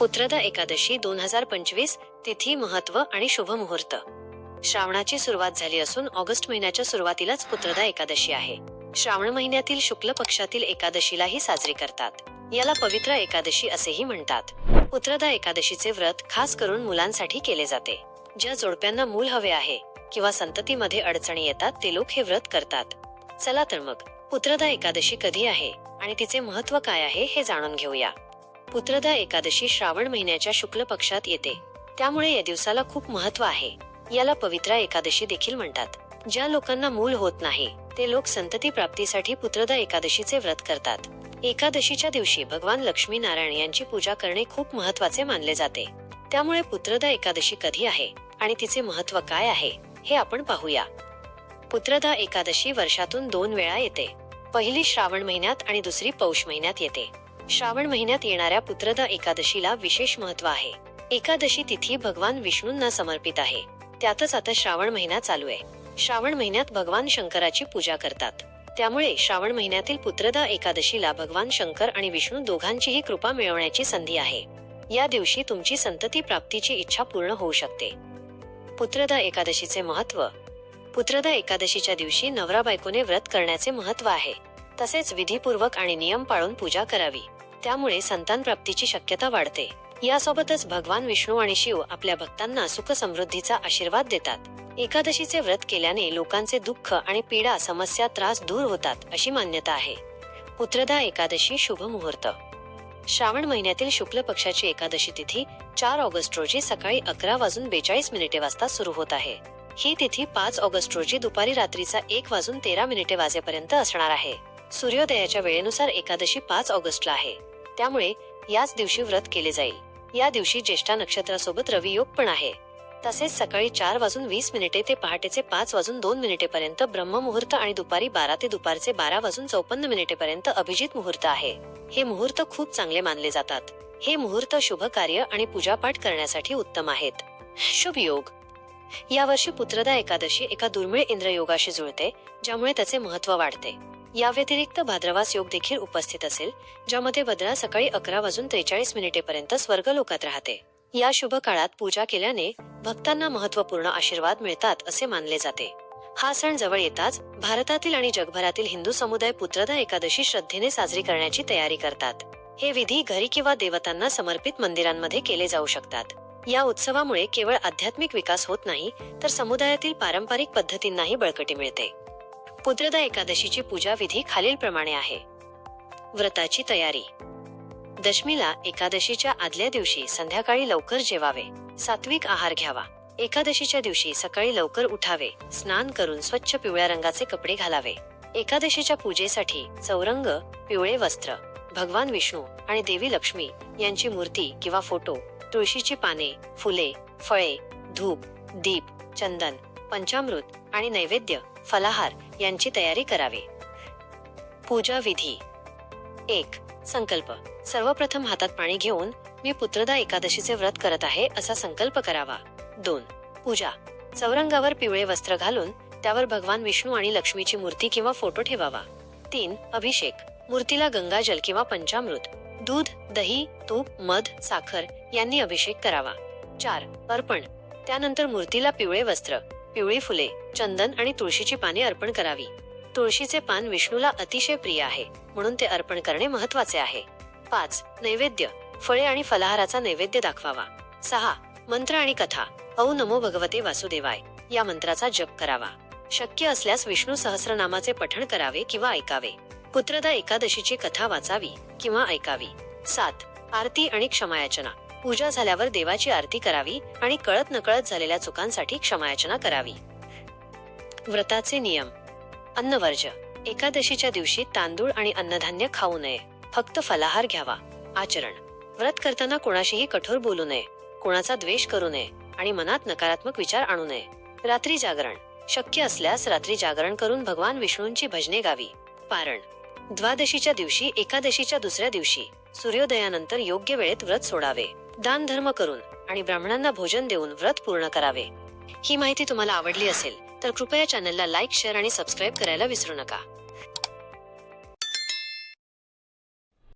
पुत्रदा एकादशी दोन हजार पंचवीस तिथी महत्त्व आणि शुभ मुहूर्त श्रावणाची सुरुवात झाली असून ऑगस्ट महिन्याच्या सुरुवातीलाच पुत्रदा एकादशी आहे. श्रावण महिन्यातील शुक्ल पक्षातील एकादशीलाही साजरी करतात. याला पवित्र एकादशी असेही म्हणतात. पुत्रदा एकादशीचे व्रत खास करून मुलांसाठी केले जाते. ज्या जोडप्यांना मूल हवे आहे किंवा संततीमध्ये अडचणी येतात ते लोक हे व्रत करतात. चला तर मग पुत्रदा एकादशी कधी आहे आणि तिचे महत्त्व काय आहे हे जाणून घेऊया. पुत्रदा एकादशी श्रावण महिन्याच्या शुक्ल पक्षात येते. त्यामुळे या दिवसाला खूप महत्त्व आहे. याला पवित्रा एकादशी देखील म्हणतात. ज्या लोकांना मूल होत नाही ते लोक संतती प्राप्तीसाठी पुत्रदा एकादशीचे व्रत करतात. एकादशीच्या दिवशी भगवान लक्ष्मी नारायण यांची पूजा करणे खूप महत्त्वाचे मानले जाते. त्यामुळे पुत्रदा एकादशी कधी आहे आणि तिचे महत्त्व काय आहे हे आपण पाहूया. पुत्रदा एकादशी वर्षातून दोन वेळा येते. पहिली श्रावण महिन्यात आणि दुसरी पौष महिन्यात येते. श्रावण महिन्यात येणाऱ्या पुत्रदा एकादशीला विशेष महत्त्व आहे. एकादशी तिथी भगवान विष्णूंना समर्पित आहे. त्यातच आता श्रावण महिना चालू आहे. श्रावण महिन्यात भगवान शंकराची पूजा करतात. त्यामुळे श्रावण महिन्यातील पुत्रदा एकादशीला भगवान शंकर आणि विष्णू दोघांचीही कृपा मिळवण्याची संधी आहे. या दिवशी तुमची संतती प्राप्तीची इच्छा पूर्ण होऊ शकते. पुत्रदा एकादशीचे महत्त्व पुत्रदा एकादशीच्या दिवशी नवरा बायकोने व्रत करण्याचे महत्त्व आहे. तसेच विधीपूर्वक आणि नियम पाळून पूजा करावी. त्यामुळे संतान प्राप्तीची शक्यता वाढते. यासोबतच भगवान विष्णू आणि शिव आपल्या भक्तांना सुख समृद्धीचा आशीर्वाद देतात. एकादशीचे व्रत केल्याने लोकांचे दुःख आणि पीडा समस्या त्रास दूर होतात अशी मान्यता आहे. पुत्रदा एकादशी शुभ मुहूर्त. श्रावण महिन्यातील शुक्ल पक्षाची एकादशी तिथी चार ऑगस्ट रोजी सकाळी अकरा वाजून बेचाळीस मिनिटे वाजता सुरू होत आहे. ही तिथी पाच ऑगस्ट रोजी दुपारी रात्रीचा एक वाजून तेरा मिनिटे वाजेपर्यंत असणार आहे. सूर्योदयाच्या वेळेनुसार एकादशी पाच ऑगस्टला आहे. त्यामुळे याच दिवशी व्रत केले जाईल. या दिवशी ज्येष्ठा नक्षत्रासोबत रवियोग पण आहे. तसेच सकाळी चार वाजून वीस मिनिटे ते पहाटेचे पाच वाजून दोन मिनिटेपर्यंत ब्रह्ममुहूर्त आणि दुपारी बारा ते दुपारचे बारा वाजून चौपन्न मिनिटेपर्यंत अभिजित मुहूर्त आहे. हे मुहूर्त खूप चांगले मानले जातात. हे मुहूर्त शुभ कार्य आणि पूजापाठ करण्यासाठी उत्तम आहेत. शुभ योग. यावर्षी पुत्रदा एकादशी एका दुर्मिळ इंद्रयोगाशी जुळते ज्यामुळे त्याचे महत्त्व वाढते. या व्यतिरिक्त भाद्रवास योग देखील उपस्थित असेल ज्यामध्ये भद्रा सकाळी अकरा वाजून त्रेचाळीस मिनिटेपर्यंत स्वर्ग लोकात राहते. या शुभ काळात पूजा केल्याने भक्तांना महत्त्वपूर्ण आशीर्वाद मिळतात असे मानले जाते. हा सण जवळ येताच भारतातील आणि जगभरातील हिंदू समुदाय पुत्रदा एकादशी श्रद्धेने साजरी करण्याची तयारी करतात. हे विधी घरी किंवा देवतांना समर्पित मंदिरांमध्ये केले जाऊ शकतात. या उत्सवामुळे केवळ आध्यात्मिक विकास होत नाही तर समुदायातील पारंपरिक पद्धतींनाही बळकटी मिळते. पुत्रदा एकादशीची पूजा विधी खालीलप्रमाणे आहे. व्रताची तयारी. दशमीला एकादशीच्या आदल्या दिवशी संध्याकाळी लवकर जेवावे. सात्विक आहार घ्यावा. एकादशीच्या दिवशी सकाळी लवकर उठावे. स्नान करून स्वच्छ पिवळ्या रंगाचे कपडे घालावे. एकादशीच्या पूजेसाठी चौरंग पिवळे वस्त्र भगवान विष्णू आणि देवी लक्ष्मी यांची मूर्ती किंवा फोटो तुळशीची पाने फुले फळे धूप दीप चंदन पंचामृत आणि नैवेद्य फलाहार यांची तयारी करावी. पूजा विधी. एक संकल्प. सर्वप्रथम हातात पाणी घेऊन मी पुत्रदा एकादशीचे व्रत करत आहे असा संकल्प करावा. दोन पूजा. चौरंगावर पिवळे वस्त्र घालून त्यावर भगवान विष्णू आणि लक्ष्मीची मूर्ती किंवा फोटो ठेवावा. तीन अभिषेक. मूर्तीला गंगाजल किंवा पंचामृत दूध दही तूप मध साखर यांनी अभिषेक करावा. चार अर्पण. त्यानंतर मूर्तीला पिवळे वस्त्र. पिवळी फुले चंदन आणि तुळशीची पाने अर्पण करावी. तुळशीचे पान विष्णूला अतिशय प्रिय आहे म्हणून ते अर्पण करणे महत्त्वाचे आहे. पाच नैवेद्य. फळे आणि फलाहाराचा नैवेद्य दाखवावा. सहा मंत्र आणि कथा. औ नमो भगवते वासुदेवाय. या मंत्राचा जप करावा. शक्य असल्यास विष्णू सहस्रनामाचे पठण करावे किंवा ऐकावे. पुत्रदा एकादशीची कथा वाचावी किंवा ऐकावी. सात आरती आणि क्षमायाचना. पूजा झाल्यावर देवाची आरती करावी आणि कळत नकळत झालेल्या चुकांसाठी क्षमायाचना करावी. व्रताचे नियम. अन्नवर्ज. एकादशीच्या दिवशी तांदूळ आणि अन्नधान्य खाऊ नये. फक्त फलाहार घ्यावा. आचरण. व्रत करताना कोणाशीही कठोर बोलू नये. कोणाचा द्वेष करू नये आणि मनात नकारात्मक विचार आणू नये. रात्री जागरण. शक्य असल्यास रात्री जागरण करून भगवान विष्णूंची भजने गावी. पारण. द्वादशीच्या दिवशी एकादशीच्या दुसऱ्या दिवशी सूर्योदयानंतर योग्य वेळेत व्रत सोडावे. दान धर्म करून आणि ब्राह्मणांना भोजन देऊन व्रत पूर्ण करावे. ही माहिती तुम्हाला आवडली असेल तर कृपया चॅनलला लाईक शेअर आणि सबस्क्राईब करायला विसरू नका.